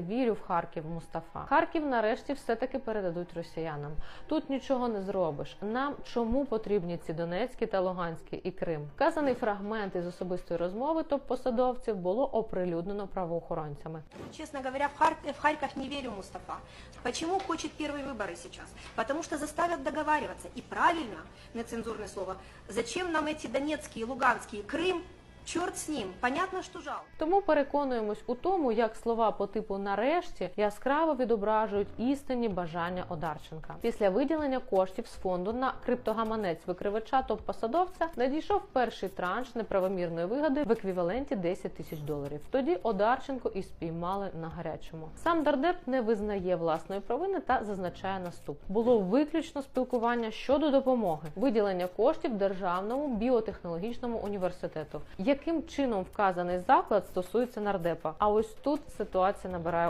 Вірю в Харків, Мустафа. Харків нарешті все-таки передадуть росіянам. Тут нічого не зробиш. Нам чому потрібні ці Донецькі та Луганські і Крим? Вказаний фрагмент із особистої розмови топ-посадовців було оприлюднено правоохоронцями. Честно говоря, в Харьков, в Харьков не верю Мустафа. Почему хочет первые выборы сейчас? Потому что заставят договариваться. И правильно, нецензурное слово, зачем нам эти Донецкие, Луганские, Крым? Черт с ним, понятно, что жалко. Тому переконуємось у тому, як слова по типу нарешті яскраво відображують істинні бажання Одарченка. Після виділення коштів з фонду на криптогаманець викривача топ-посадовця надійшов перший транш неправомірної вигоди в еквіваленті 10 тисяч доларів. Тоді Одарченко і спіймали на гарячому. Сам дардеп не визнає власної провини та зазначає наступне: було виключно спілкування щодо допомоги, виділення коштів державному біотехнологічному університету. Яким чином вказаний заклад стосується нардепа? А ось тут ситуація набирає